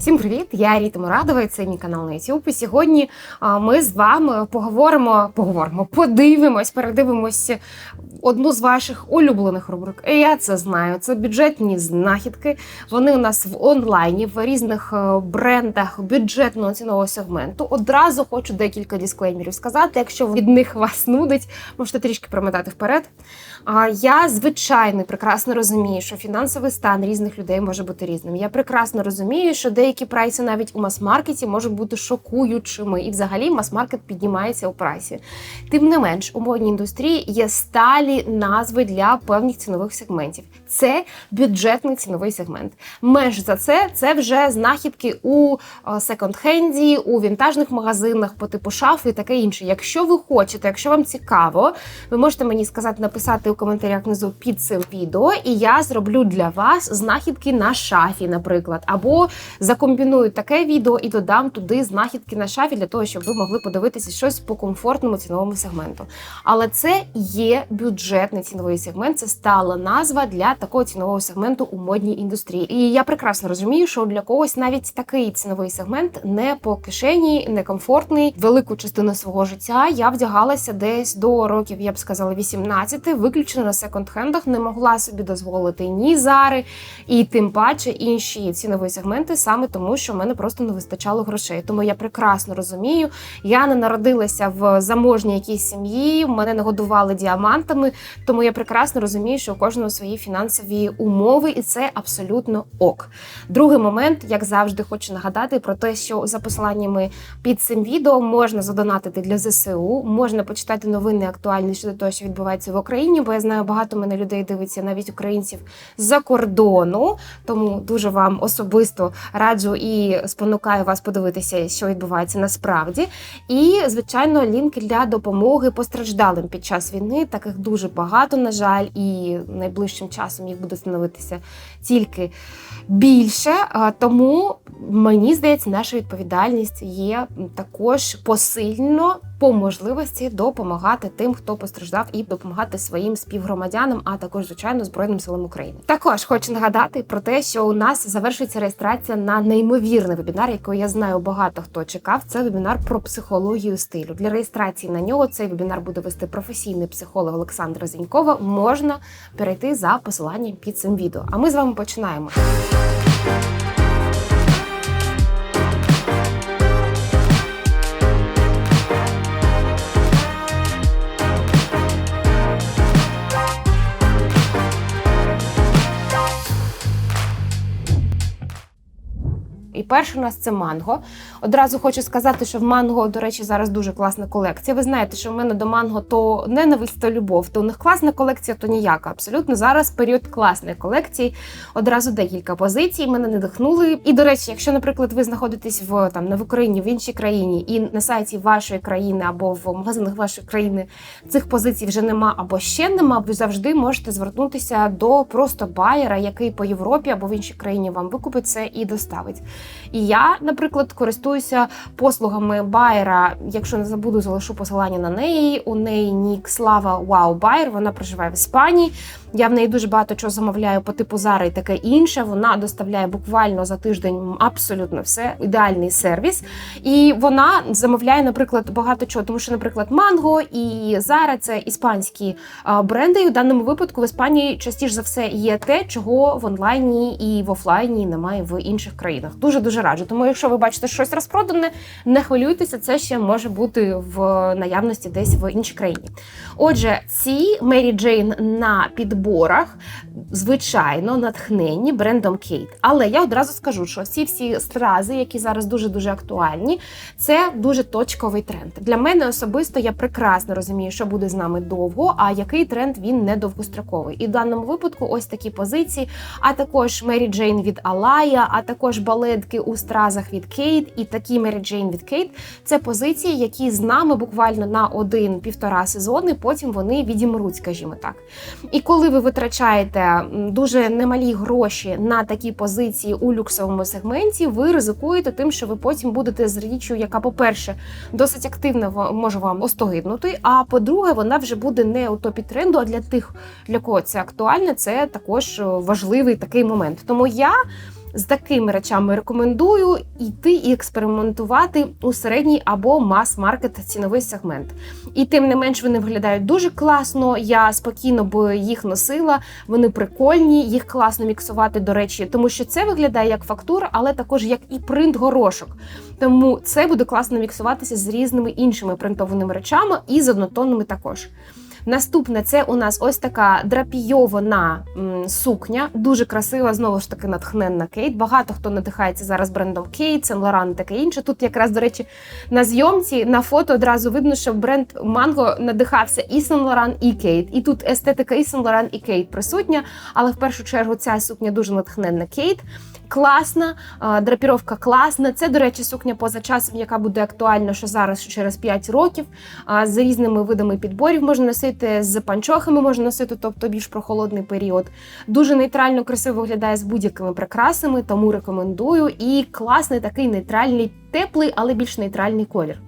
Всім привіт! Я Ріта Мурадова, і це мій канал на YouTube. І сьогодні ми з вами поговоримо, поговоримо, подивимось, передивимось одну з ваших улюблених рубрик. І я це знаю. Це бюджетні знахідки. Вони у нас в онлайні, в різних е, брендах бюджетного цінового сегменту. Одразу хочу декілька дисклеймерів сказати. Якщо від них вас нудить, можете трішки промотати вперед. Я звичайно прекрасно розумію, що фінансовий стан різних людей може бути різним. Я прекрасно розумію, що деякі прайси навіть у мас-маркеті можуть бути шокуючими, і взагалі мас-маркет піднімається у прайсі. Тим не менш, у модній індустрії є сталі назви для певних цінових сегментів. Це бюджетний ціновий сегмент. Меж за це це вже знахідки у е, секонд-хенді, у вінтажних магазинах по типу шафи і таке інше. Якщо ви хочете, якщо вам цікаво, ви можете мені сказати, написати у коментарях внизу під цим відео, і я зроблю для вас знахідки на шафі, наприклад, або закомбіную таке відео і додам туди знахідки на шафі для того, щоб ви могли подивитися щось по комфортному ціновому сегменту. Але це є бюджетний ціновий сегмент, це стала назва для такого цінового сегменту у модній індустрії. І я прекрасно розумію, що для когось навіть такий ціновий сегмент не по кишені, не комфортний. Велику частину свого життя я вдягалася десь до років, я б сказала, 18, виключно на секонд-хендах, не могла собі дозволити ні зари, і тим паче інші цінові сегменти, саме тому, що в мене просто не вистачало грошей. Тому я прекрасно розумію. Я не народилася в заможній якійсь сім'ї, мене не годували діамантами, тому я прекрасно розумію, що у кожного свої фінансові умови, і це абсолютно ок. Другий момент, як завжди, хочу нагадати про те, що за посиланнями під цим відео можна задонатити для ЗСУ, можна почитати новини актуальні щодо того, що відбувається в Україні, бо я знаю, багато мене людей дивиться, навіть українців з-за кордону. Тому дуже вам особисто раджу і спонукаю вас подивитися, що відбувається насправді. І, звичайно, лінки для допомоги постраждалим під час війни. Таких дуже багато, на жаль, і найближчим часом їх буде становитися тільки більше. Тому мені здається, наша відповідальність є також посильно по можливості допомагати тим, хто постраждав, і допомагати своїм співгромадянам, а також звичайно збройним силам України. Також хочу нагадати про те, що у нас завершується реєстрація на неймовірний вебінар, який я знаю багато хто чекав. Це вебінар про психологію стилю. Для реєстрації на нього цей вебінар буде вести професійний психолог Олександра Зінькова. Можна перейти за посиланням під цим відео. А ми з вами починаємо. Перше у нас це манго. Одразу хочу сказати, що в манго, до речі, зараз дуже класна колекція. Ви знаєте, що в мене до манго то ненависть, то любов. То у них класна колекція, то ніяка. Абсолютно зараз період класної колекції. Одразу декілька позицій. Мене не дихнули. І до речі, якщо, наприклад, ви знаходитесь в там не в Україні, в іншій країні, і на сайті вашої країни або в магазинах вашої країни цих позицій вже нема або ще нема, ви завжди можете звернутися до просто байера, який по Європі або в іншій країні вам викупить це і доставить. І я, наприклад, користуюся послугами Байера. Якщо не забуду, залишу посилання на неї. У неї нік Слава Вау Байер. Вона проживає в Іспанії. Я в неї дуже багато чого замовляю по типу Зари і таке інше. Вона доставляє буквально за тиждень абсолютно все. Ідеальний сервіс. І вона замовляє, наприклад, багато чого, тому що, наприклад, Манго і Зара це іспанські бренди. І в даному випадку в Іспанії частіше за все є те, чого в онлайні і в офлайні немає в інших країнах. Дуже дуже раджу. Тому, якщо ви бачите щось розпродане, не хвилюйтеся, це ще може бути в наявності десь в іншій країні. Отже, ці Мері Джейн на підборах, звичайно, натхнені брендом Кейт. Але я одразу скажу, що всі всі стрази, які зараз дуже дуже актуальні, це дуже точковий тренд. Для мене особисто я прекрасно розумію, що буде з нами довго, а який тренд він не довгостроковий. І в даному випадку ось такі позиції, а також Мері Джейн від Алая, а також балетки у стразах від Кейт і такі Мері Джейн від Кейт. Це позиції, які з нами буквально на один-півтора сезони, потім вони відімруть, скажімо так. І коли ви витрачаєте дуже немалі гроші на такі позиції у люксовому сегменті, ви ризикуєте тим, що ви потім будете з річчю, яка, по-перше, досить активно може вам остогиднути. А по-друге, вона вже буде не у топі тренду, а для тих, для кого це актуально, це також важливий такий момент. Тому я з такими речами рекомендую йти і експериментувати у середній або мас-маркет ціновий сегмент. І тим не менш вони виглядають дуже класно. Я спокійно би їх носила. Вони прикольні, їх класно міксувати, до речі, тому що це виглядає як фактура, але також як і принт горошок. Тому це буде класно міксуватися з різними іншими принтованими речами і з однотонними також. Наступне це у нас ось така драпійована сукня, дуже красива, знову ж таки, натхненна Кейт. Багато хто надихається зараз брендом Кейт, Сен Лоран, таке інше. Тут якраз, до речі, на зйомці на фото одразу видно, що бренд Манго надихався і Сен Лоран, і Кейт. І тут естетика і Сен Лоран, і Кейт присутня. Але в першу чергу ця сукня дуже натхненна Кейт. Класна, драпіровка класна. Це, до речі, сукня поза часом, яка буде актуальна що зараз, що через 5 років. З різними видами підборів можна носити, з панчохами можна носити, тобто більш прохолодний період. Дуже нейтрально, красиво виглядає з будь-якими прикрасами, тому рекомендую. І класний такий нейтральний, теплий, але більш нейтральний колір.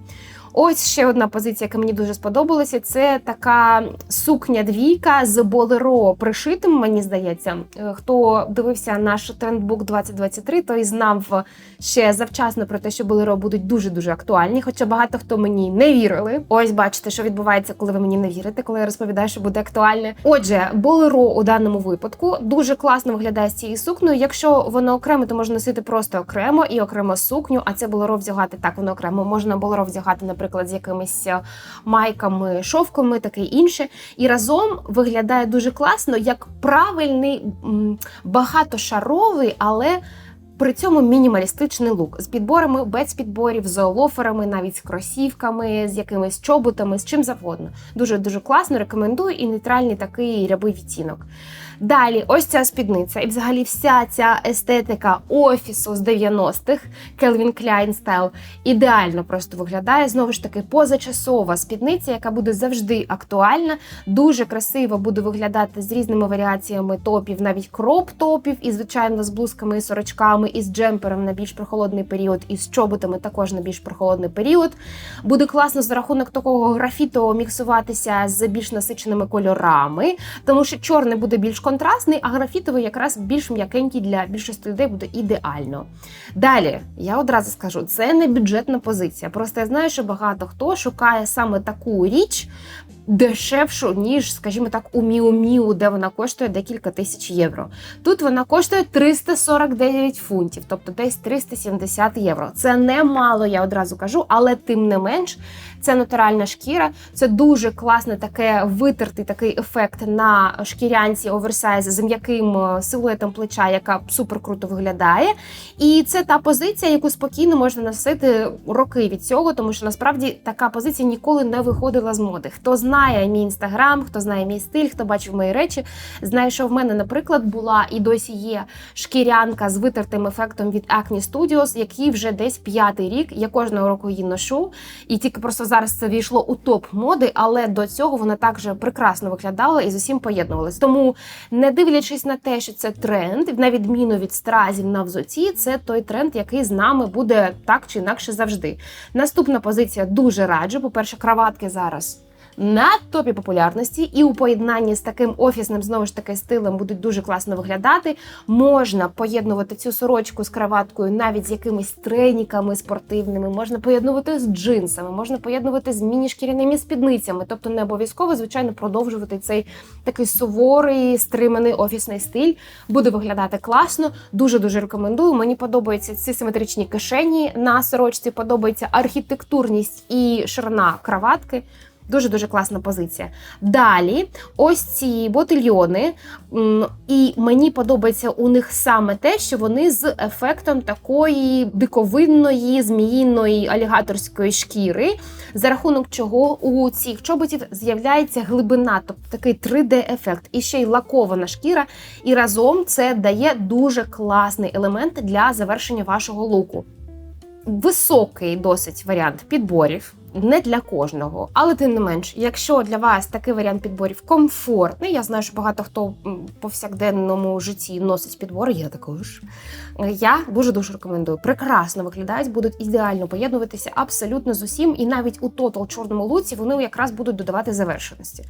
Ось ще одна позиція, яка мені дуже сподобалася. Це така сукня двійка з болеро пришитим. Мені здається, Е, хто дивився наш трендбук 2023, той знав ще завчасно про те, що болеро будуть дуже дуже актуальні. Хоча багато хто мені не вірили. Ось бачите, що відбувається, коли ви мені не вірите, коли я розповідаю, що буде актуальне. Отже, болеро у даному випадку дуже класно виглядає з цією сукнею. Якщо воно окремо, то можна носити просто окремо і окремо сукню. А це болеро вдягати так, воно окремо. Можна болеро вдягати, наприклад, з якимись е, майками, шовками, таке інше. І разом виглядає дуже класно, як правильний багатошаровий, але. При цьому мінімалістичний лук з підборами, без підборів, з лоферами, навіть з кросівками, з якимись чоботами, з чим завгодно. Дуже дуже класно. Рекомендую і нейтральний такий рябий відтінок. Далі, ось ця спідниця, і взагалі вся ця естетика офісу з 90-х, Calvin Klein стайл, ідеально просто виглядає. Знову ж таки, позачасова спідниця, яка буде завжди актуальна, дуже красиво буде виглядати з різними варіаціями топів, навіть кроп-топів, і, звичайно, з блузками і сорочками, і з джемпером на більш прохолодний період, і з чоботами також на більш прохолодний період. Буде класно за рахунок такого графітового міксуватися з більш насиченими кольорами, тому що чорний буде більш контрастний, а графітовий якраз більш м'якенький для більшості людей буде ідеально. Далі, я одразу скажу, це не бюджетна позиція. Просто я знаю, що багато хто шукає саме таку річ. Дешевшу, ніж, скажімо так, у Міу Міу, де вона коштує декілька тисяч євро. Тут вона коштує 349 фунтів, тобто десь 370 євро. Це немало, я одразу кажу, але тим не менш, це натуральна шкіра. Це дуже класне таке витертий такий ефект на шкірянці оверсайз з м'яким е, силуетом плеча, яка супер круто виглядає. І це та позиція, яку спокійно можна носити роки від цього, тому що насправді така позиція ніколи не виходила з моди. Хто знає мій інстаграм, хто знає мій стиль, хто бачив мої речі, знає, що в мене, наприклад, була і досі є шкірянка з витертим ефектом від Acne Studios, який вже десь п'ятий рік. Я кожного року її ношу, і тільки просто зараз це війшло у топ моди, але до цього вона також прекрасно виглядала і з усім поєднувалась. Тому, не дивлячись на те, що це тренд, на відміну від стразів на взуті, це той тренд, який з нами буде так чи інакше завжди. Наступна позиція дуже раджу. По перше, краватки зараз. На топі популярності і у поєднанні з таким офісним знову ж таки стилем будуть дуже класно виглядати. Можна поєднувати цю сорочку з краваткою навіть з якимись треніками спортивними, можна поєднувати з джинсами, можна поєднувати з міні-шкіряними спідницями, тобто не обов'язково, звичайно, продовжувати цей такий суворий, стриманий офісний стиль. Буде виглядати класно. Дуже дуже рекомендую. Мені подобаються ці симетричні кишені на сорочці, подобається архітектурність і ширина краватки. Дуже дуже класна позиція. Далі, ось ці ботильйони, і мені подобається у них саме те, що вони з ефектом такої диковинної, зміїної алігаторської шкіри, за рахунок чого у цих чоботів з'являється глибина, тобто такий 3D-ефект, і ще й лакована шкіра. І разом це дає дуже класний елемент для завершення вашого луку. Високий досить варіант підборів. Не для кожного, але тим не менш, якщо для вас такий варіант підборів комфортний, я знаю, що багато хто повсякденному житті носить підбори, я також. Я дуже дуже рекомендую. Прекрасно виглядають, будуть ідеально поєднуватися абсолютно з усім, і навіть у тотал чорному луці вони якраз будуть додавати завершеності.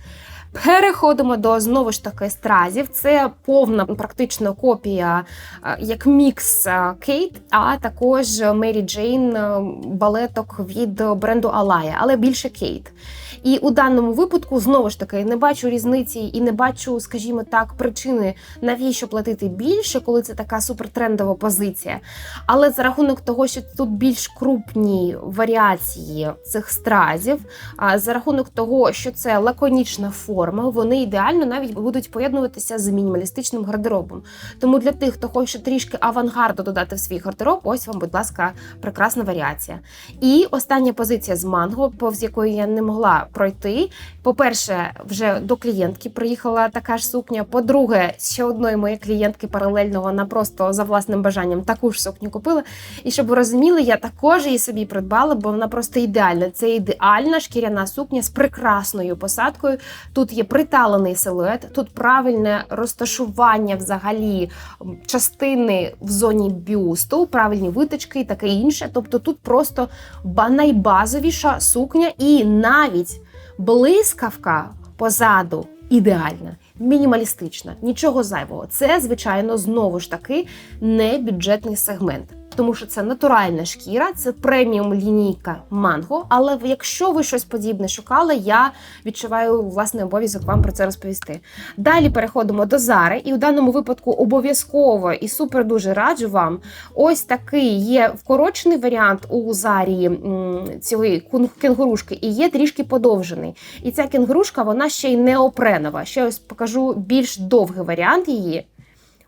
Переходимо до знову ж таки стразів. Це повна практично копія, е, як мікс е, Кейт, а також Мері Джейн е, балеток від бренду Алая, але більше Кейт. І у даному випадку знову ж таки не бачу різниці і не бачу, скажімо так, причини навіщо платити більше, коли це така супертрендова позиція. Але за рахунок того, що тут більш крупні варіації цих стразів, а за рахунок того, що це лаконічна форма, вони ідеально навіть будуть поєднуватися з мінімалістичним гардеробом. Тому для тих, хто хоче трішки авангарду додати в свій гардероб, ось вам, будь ласка, прекрасна варіація. І остання позиція з манго, повз якої я не могла пройти. По-перше, вже до клієнтки приїхала така ж сукня. По-друге, ще одної моєї клієнтки паралельно вона просто за власним бажанням таку ж сукню купила. І щоб ви розуміли, я також її собі придбала, бо вона просто ідеальна. Це ідеальна шкіряна сукня з прекрасною посадкою. Тут є приталений силует, тут правильне розташування взагалі частини в зоні бюсту, правильні виточки і таке інше. Тобто тут просто найбазовіша сукня, і навіть блискавка позаду ідеальна. Мінімалістична, нічого зайвого. Це, звичайно, знову ж таки не бюджетний сегмент тому що це натуральна шкіра, це преміум лінійка манго. Але якщо ви щось подібне шукали, я відчуваю власний обов'язок вам про це розповісти. Далі переходимо до зари, і у даному випадку обов'язково і супер дуже раджу вам. Ось такий є вкорочений варіант у зарі цієї кенгурушки, і є трішки подовжений. І ця кенгурушка, вона ще й не опренова. Ще ось покажу більш довгий варіант її.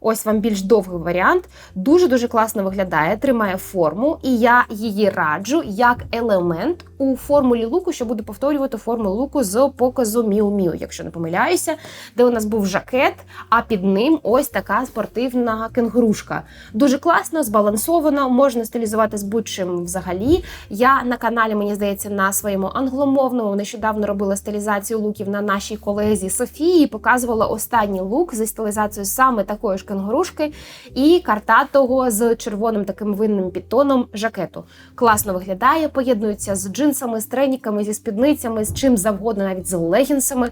Ось вам більш довгий варіант. Дуже-дуже класно виглядає, тримає форму, і я її раджу як елемент у формулі луку, що буду повторювати формулу луку з показу Міу Міу, якщо не помиляюся, де у нас був жакет, а під ним ось така спортивна кенгурушка. Дуже класно, збалансовано, можна стилізувати з будь-чим взагалі. Я на каналі, мені здається, на своєму англомовному нещодавно робила стилізацію луків на нашій колезі Софії. Показувала останній лук зі стилізацією саме такої ж кенгурушки і картатого з червоним таким винним підтоном жакету. Класно виглядає, поєднується з джинсами, з треніками, зі спідницями, з чим завгодно, навіть з легінсами.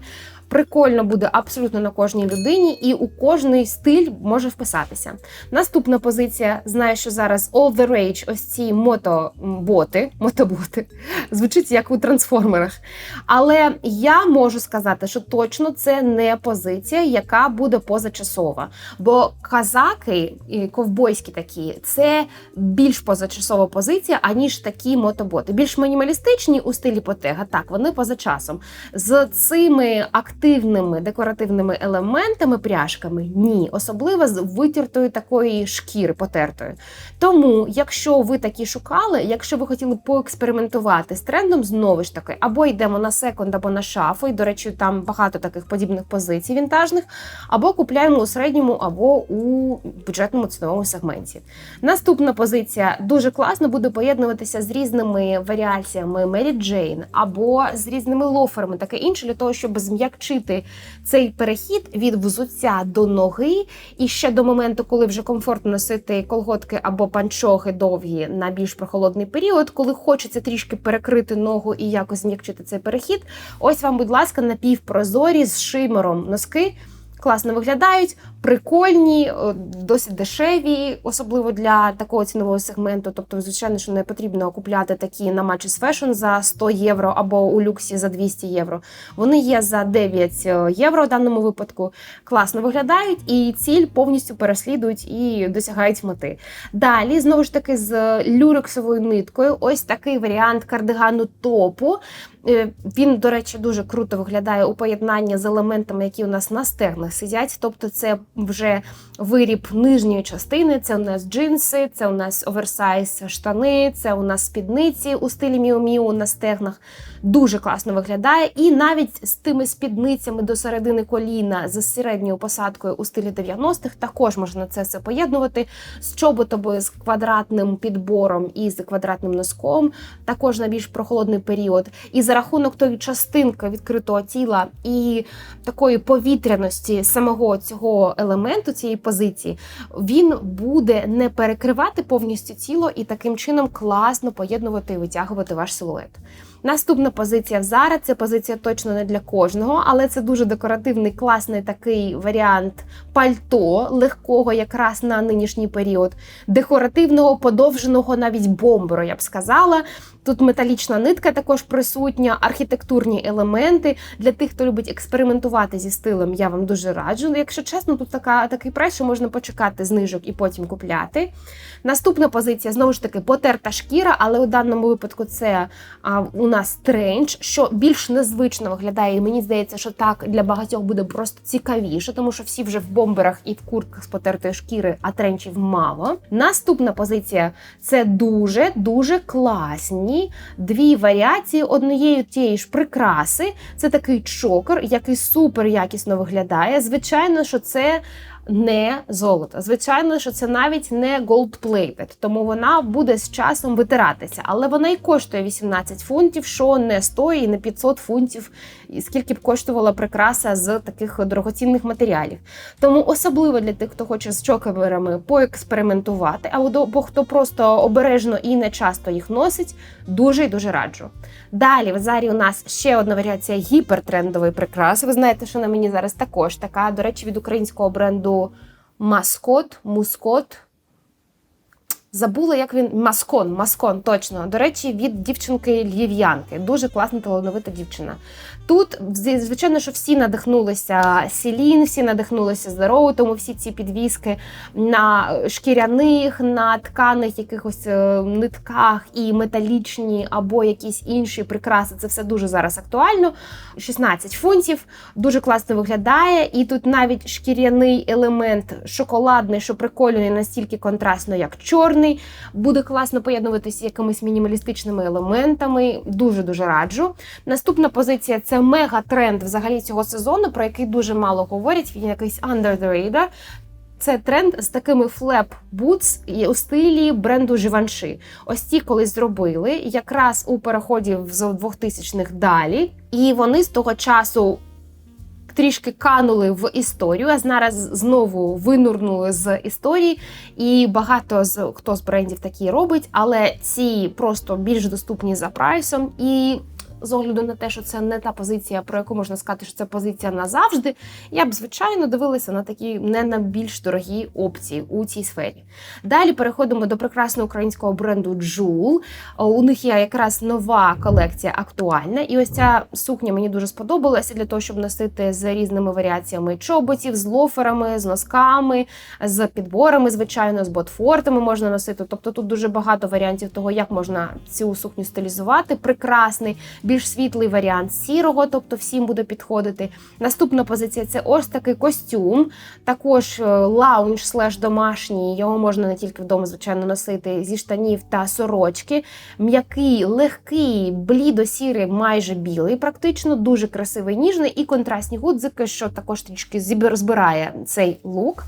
Прикольно буде абсолютно на кожній людині, і у кожний стиль може вписатися. Наступна позиція: знаю, що зараз all the rage, ось ці мотоботи, мотоботи, звучить як у трансформерах. Але я можу сказати, що точно це не позиція, яка буде позачасова. Бо казаки, ковбойські такі, це більш позачасова позиція, аніж такі мотоботи. Більш мінімалістичні у стилі потега. Так, вони поза часом. З цими активними активними декоративними елементами, пряжками ні, особливо з витертої такої шкіри потертої. Тому, якщо ви такі шукали, якщо ви хотіли поекспериментувати з трендом, знову ж таки, або йдемо на секунд, або на шафу, і, до речі, там багато таких подібних позицій вінтажних, або купляємо у середньому, або у бюджетному ціновому сегменті. Наступна позиція дуже класно буде поєднуватися з різними варіаціями Mary Jane, або з різними лоферами, таке інше, для того, щоб зм'якчити змягчити цей перехід від взуття до ноги, і ще до моменту, коли вже комфортно носити колготки або панчохи довгі на більш прохолодний період, коли хочеться трішки перекрити ногу і якось зм'якчити цей перехід. Ось вам, будь ласка, напівпрозорі з шимером носки класно виглядають, прикольні, досить дешеві, особливо для такого цінового сегменту. Тобто, звичайно, що не потрібно купляти такі на Matches Fashion за 100 євро або у люксі за 200 євро. Вони є за 9 е, євро в даному випадку. Класно виглядають і ціль повністю переслідують і досягають мети. Далі, знову ж таки, з люрексовою ниткою, ось такий варіант кардигану топу. Е, він, до речі, дуже круто виглядає у поєднанні з елементами, які у нас на стегнах сидять. Тобто, це вже виріб нижньої частини. Це у нас джинси, це у нас оверсайз штани, це у нас спідниці у стилі Міу-Міу на стегнах. Дуже класно виглядає. І навіть з тими спідницями до середини коліна з середньою посадкою у стилі 90-х також можна це все поєднувати з чоботами з квадратним підбором і з квадратним носком, також на більш прохолодний період. І за рахунок тої частинки відкритого тіла і такої повітряності самого цього елементу цієї позиції він буде не перекривати повністю тіло і таким чином класно поєднувати і витягувати ваш силует. Наступна позиція в Zara, це позиція точно не для кожного, але це дуже декоративний, класний такий варіант пальто легкого, якраз на нинішній період, декоративного, подовженого, навіть бомберу, я б сказала. Тут металічна нитка також присутня, архітектурні елементи. Для тих, хто любить експериментувати зі стилем, я вам дуже раджу. Якщо чесно, тут така, такий прайс, що можна почекати знижок і потім купляти. Наступна позиція знову ж таки потерта шкіра, але у даному випадку це а, у нас тренч, що більш незвично виглядає. І мені здається, що так для багатьох буде просто цікавіше, тому що всі вже в бомберах і в куртках з потертої шкіри, а тренчів мало. Наступна позиція це дуже дуже класні дві варіації однієї тієї ж прикраси. Це такий чокер, який супер якісно виглядає. Звичайно, що це не золото. Звичайно, що це навіть не gold-plated, тому вона буде з часом витиратися. Але вона і коштує 18 фунтів, що не стоїть і не 500 фунтів, і скільки б коштувала прикраса з таких дорогоцінних матеріалів. Тому особливо для тих, хто хоче з чокерами поекспериментувати, або хто просто обережно і не часто їх носить, дуже і дуже раджу. Далі в зарі у нас ще одна варіація гіпертрендової прикраси. Ви знаєте, що на мені зараз також така, до речі, від українського бренду маскот, мускот. Забула, як він маскон, маскон, точно. До речі, від дівчинки львів'янки. Дуже класна талановита дівчина. Тут, звичайно, що всі надихнулися Сілін, всі надихнулися Зероу, тому всі ці підвіски на шкіряних, на тканих якихось е, нитках і металічні або якісь інші прикраси. Це все дуже зараз актуально. 16 фунтів, дуже класно виглядає. І тут навіть шкіряний елемент шоколадний, що прикольний настільки контрастно, як чорний. Буде класно поєднуватися з якимись мінімалістичними елементами. Дуже дуже раджу. Наступна позиція це мега-тренд взагалі цього сезону, про який дуже мало говорять. Він якийсь under the radar. Це тренд з такими флеп бутс у стилі бренду Givenchy. Ось ті колись зробили якраз у переході з 2000-х далі. І вони з того часу трішки канули в історію, а зараз знову винурнули з історії. І багато з хто з брендів такі робить, але ці просто більш доступні за прайсом. і з огляду на те, що це не та позиція, про яку можна сказати, що це позиція назавжди, я б звичайно дивилася на такі не на більш дорогі опції у цій сфері. Далі переходимо до прекрасного українського бренду Джул. У них є якраз нова колекція актуальна. І ось ця сукня мені дуже сподобалася для того, щоб носити з різними варіаціями чоботів, з лоферами, з носками, з підборами, звичайно, з ботфортами можна носити. Тобто тут дуже багато варіантів того, як можна цю сукню стилізувати. Прекрасний більш світлий варіант сірого, тобто всім буде підходити. Наступна позиція це ось такий костюм, також е, лаунж слеш домашній. Його можна не тільки вдома, звичайно, носити зі штанів та сорочки. М'який, легкий, блідо-сірий, майже білий, практично, дуже красивий, ніжний і контрастні гудзики, що також трішки збирає цей лук.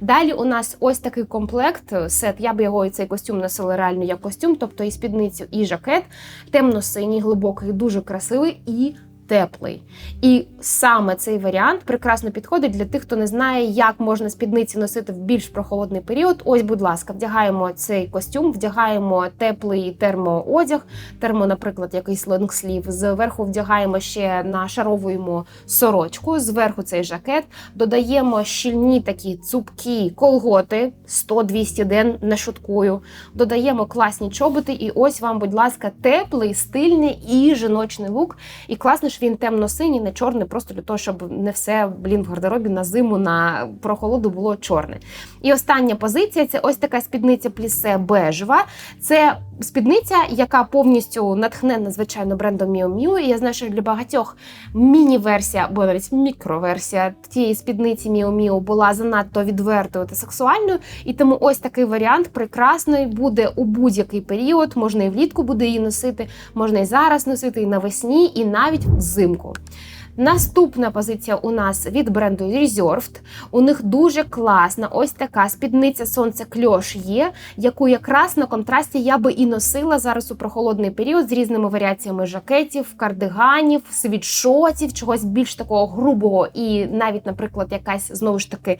Далі у нас ось такий комплект, е, сет. Я б його і цей костюм носила реально як костюм, тобто і спідницю, і жакет, темно-синій, глибокий, дуже красивий і теплий. І саме цей варіант прекрасно підходить для тих, хто не знає, як можна спідниці носити в більш прохолодний період. Ось, будь ласка, вдягаємо цей костюм, вдягаємо теплий термоодяг, термо, наприклад, якийсь лонгслів. Зверху вдягаємо ще нашаровуємо сорочку, зверху цей жакет, додаємо щільні такі цупкі колготи 100-200 ден, не шуткую. Додаємо класні чоботи, і ось вам, будь ласка, теплий, стильний і жіночний лук. І класно, ж він темно-синій, не чорний, просто для того, щоб не все блін в гардеробі на зиму на прохолоду було чорне. І остання позиція це ось така спідниця плісе бежева. Це спідниця, яка повністю натхнена, звичайно, брендом Miu Miu. І я знаю, що для багатьох міні-версія, або навіть мікроверсія тієї спідниці Miu Miu була занадто відвертою та сексуальною. І тому ось такий варіант прекрасний буде у будь-який період. Можна і влітку буде її носити, можна і зараз носити, і навесні, і навіть взимку. Наступна позиція у нас від бренду Reserved. У них дуже класна ось така спідниця сонце кльош є, яку якраз на контрасті я би і носила зараз у прохолодний період з різними варіаціями жакетів, кардиганів, світшотів, чогось більш такого грубого, і навіть, наприклад, якась знову ж таки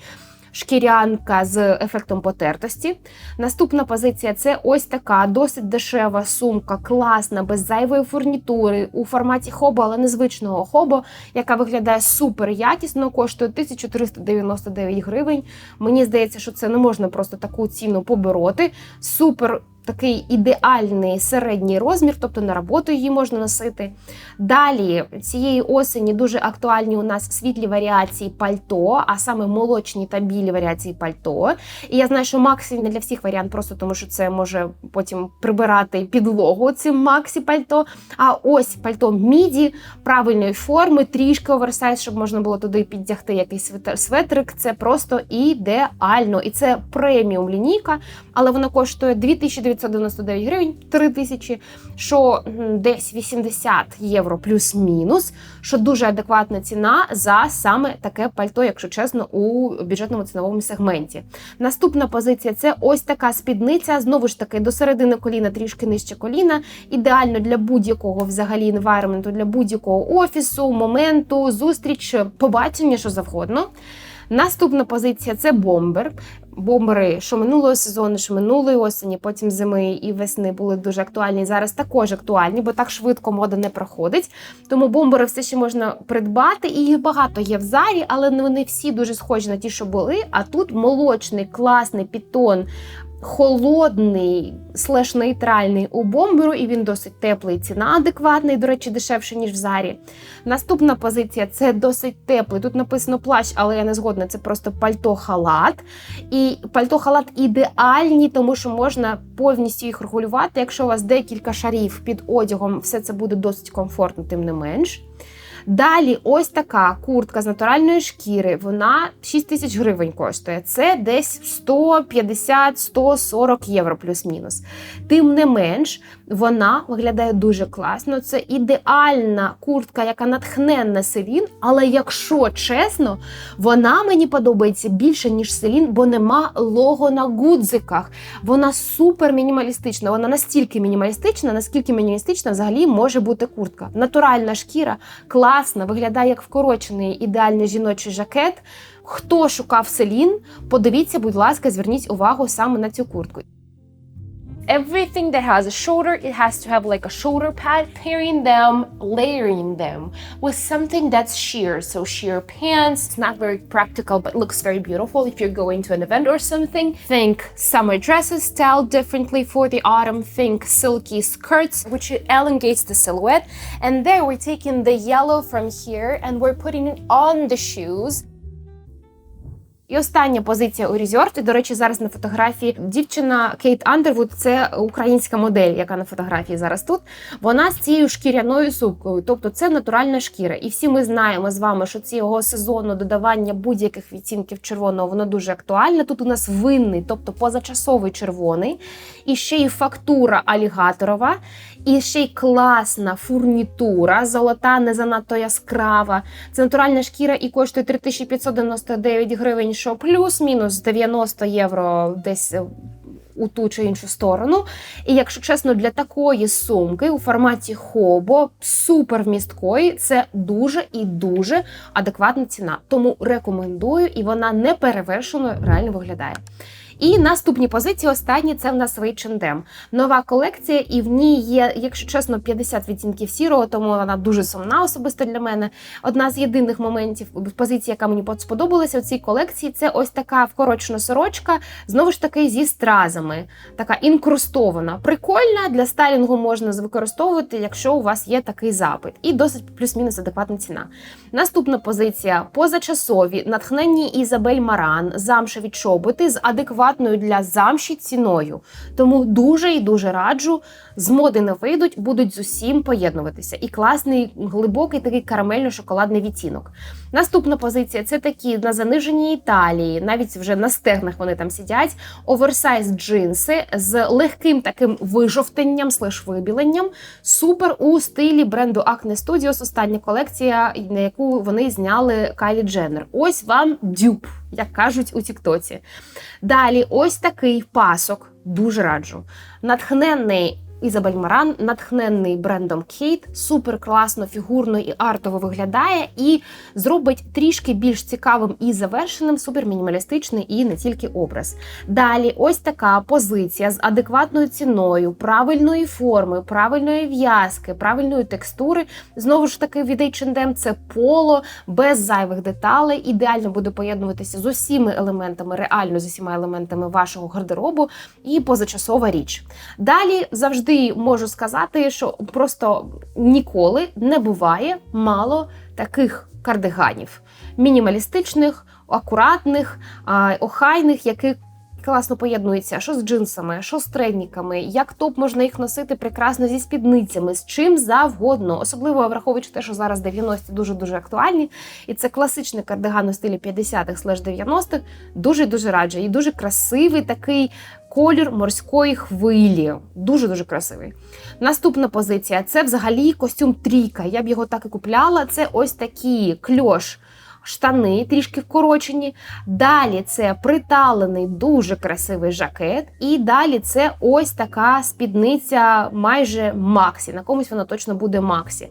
шкірянка з ефектом потертості. Наступна позиція це ось така досить дешева сумка, класна, без зайвої фурнітури у форматі хобо, але незвичного хобо, яка виглядає супер якісно, коштує 1399 гривень. Мені здається, що це не можна просто таку ціну побороти. Супер такий ідеальний середній розмір, тобто на роботу її можна носити. Далі цієї осені дуже актуальні у нас світлі варіації пальто, а саме молочні та білі варіації пальто. І я знаю, що Максі не для всіх варіант, просто тому що це може потім прибирати підлогу цим Максі пальто. А ось пальто міді правильної форми, трішки оверсайз, щоб можна було туди піддягти якийсь светрик. Це просто ідеально. І це преміум лінійка, але вона коштує 2900 999 гривень 3 тисячі, що десь 80 євро плюс-мінус, що дуже адекватна ціна за саме таке пальто, якщо чесно, у бюджетному ціновому сегменті. Наступна позиція це ось така спідниця. Знову ж таки, до середини коліна, трішки нижче коліна. Ідеально для будь-якого взагалі інвайроменту, для будь-якого офісу, моменту, зустріч, побачення, що завгодно. Наступна позиція це бомбер. Бомбери, що минулого сезону, що минулої осені, потім зими і весни були дуже актуальні. Зараз також актуальні, бо так швидко мода не проходить. Тому бомбери все ще можна придбати, і їх багато є в зарі, але вони всі дуже схожі на ті, що були. А тут молочний, класний пітон холодний, слеш нейтральний у бомберу, і він досить теплий. Ціна адекватний, до речі, дешевше, ніж в зарі. Наступна позиція це досить теплий. Тут написано плащ, але я не згодна, це просто пальто-халат. І пальто-халат ідеальні, тому що можна повністю їх регулювати. Якщо у вас декілька шарів під одягом, все це буде досить комфортно, тим не менш. Далі, ось така куртка з натуральної шкіри, вона 6 тисяч гривень коштує. Це десь 150-140 євро плюс-мінус. Тим не менш, вона виглядає дуже класно. Це ідеальна куртка, яка натхне на селін. Але якщо чесно, вона мені подобається більше, ніж селін, бо нема лого на гудзиках. Вона супер мінімалістична. Вона настільки мінімалістична, наскільки мінімалістична взагалі може бути куртка. Натуральна шкіра, класна, виглядає як вкорочений ідеальний жіночий жакет. Хто шукав селін, подивіться, будь ласка, зверніть увагу саме на цю куртку. Everything that has a shoulder, it has to have like a shoulder pad, pairing them, layering them with something that's sheer. So sheer pants, it's not very practical, but looks very beautiful if you're going to an event or something. Think summer dresses styled differently for the autumn. Think silky skirts, which elongates the silhouette. And there we're taking the yellow from here and we're putting it on the shoes. І остання позиція у Resort, До речі, зараз на фотографії дівчина Кейт Андервуд, це українська модель, яка на фотографії зараз тут. Вона з цією шкіряною сукою, тобто це натуральна шкіра. І всі ми знаємо з вами, що цього сезону додавання будь-яких відцінків червоного воно дуже актуальне. Тут у нас винний, тобто позачасовий червоний, і ще й фактура алігаторова. І ще й класна фурнітура, золота, не занадто яскрава. Це натуральна шкіра і коштує 3599 гривень, що плюс-мінус 90 євро десь е, у ту чи іншу сторону. І якщо чесно, для такої сумки у форматі хобо супер місткої, це дуже і дуже адекватна ціна. Тому рекомендую, і вона не перевершено реально виглядає. І наступні позиції останні це в нас H&M. Нова колекція, і в ній є, якщо чесно, 50 відтінків сірого, тому вона дуже сумна особисто для мене. Одна з єдиних моментів позиції, яка мені сподобалася у цій колекції, це ось така вкорочена сорочка, знову ж таки зі стразами, така інкрустована. Прикольна для стайлінгу можна використовувати, якщо у вас є такий запит. І досить плюс-мінус адекватна ціна. Наступна позиція позачасові, натхненні Ізабель Маран, замшеві чоботи з адекватною адекватною для замші ціною. Тому дуже і дуже раджу, з моди не вийдуть, будуть з усім поєднуватися. І класний, глибокий такий карамельно-шоколадний відтінок. Наступна позиція це такі на заниженій Італії, навіть вже на стегнах вони там сидять. Оверсайз джинси з легким таким вижовтенням, слеш вибіленням. Супер у стилі бренду Acne Studios, остання колекція, на яку вони зняли Кайлі Дженнер. Ось вам дюб, як кажуть у Тіктоці. Далі, ось такий пасок, дуже раджу. Натхненний Ізабель Маран, натхненний брендом Кейт, супер класно, фігурно і артово виглядає, і зробить трішки більш цікавим і завершеним супермінімалістичний і не тільки образ. Далі, ось така позиція з адекватною ціною, правильної форми, правильної в'язки, правильної текстури. Знову ж таки, від H&M це поло без зайвих деталей. Ідеально буде поєднуватися з усіми елементами, реально з усіма елементами вашого гардеробу і позачасова річ. Далі завжди можу сказати, що просто ніколи не буває мало таких кардиганів мінімалістичних, акуратних, охайних, які класно поєднуються що з джинсами, що з треніками, як топ можна їх носити прекрасно зі спідницями, з чим завгодно, особливо враховуючи те, що зараз 90-ті дуже дуже актуальні, і це класичний кардиган у стилі 50-х слеш 90-х. Дуже дуже раджу. І дуже красивий такий колір морської хвилі. Дуже дуже красивий. Наступна позиція це взагалі костюм трійка. Я б його так і купляла. Це ось такі кльош. Штани трішки вкорочені. Далі це приталений, дуже красивий жакет. І далі це ось така спідниця майже Максі. На комусь вона точно буде Максі.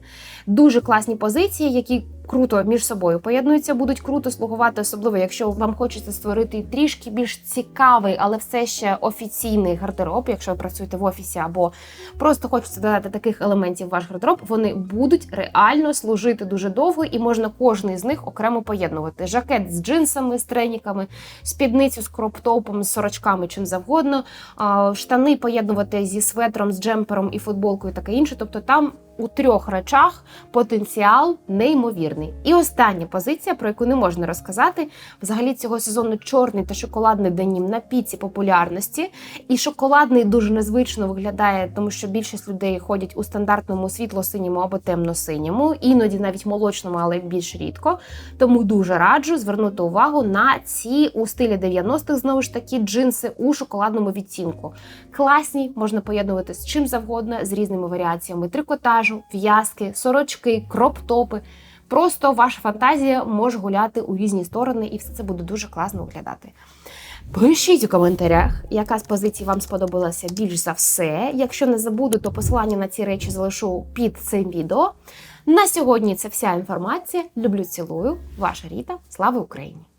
Дуже класні позиції, які круто між собою поєднуються, будуть круто слугувати, особливо якщо вам хочеться створити трішки більш цікавий, але все ще офіційний гардероб, якщо ви працюєте в офісі або просто хочеться додати таких елементів в ваш гардероб, вони будуть реально служити дуже довго, і можна кожний з них окремо поєднувати. Жакет з джинсами, з треніками, спідницю з кроптопом, з сорочками, чим завгодно, штани поєднувати зі светром, з джемпером і футболкою, таке інше. Тобто там у трьох речах потенціал неймовірний. І остання позиція, про яку не можна розказати, взагалі цього сезону чорний та шоколадний денім на піці популярності. І шоколадний дуже незвично виглядає, тому що більшість людей ходять у стандартному світло-синьому або темно-синьому, іноді навіть молочному, але більш рідко. Тому дуже раджу звернути увагу на ці у стилі 90-х, знову ж таки, джинси у шоколадному відтінку. Класні, можна поєднувати з чим завгодно, з різними варіаціями трикотажу, в'язки, сорочки, кроп-топи. Просто ваша фантазія може гуляти у різні сторони, і все це буде дуже класно виглядати. Пишіть у коментарях, яка з позицій вам сподобалася більш за все. Якщо не забуду, то посилання на ці речі залишу під цим відео. На сьогодні це вся інформація. Люблю, цілую. Ваша Ріта. Слава Україні!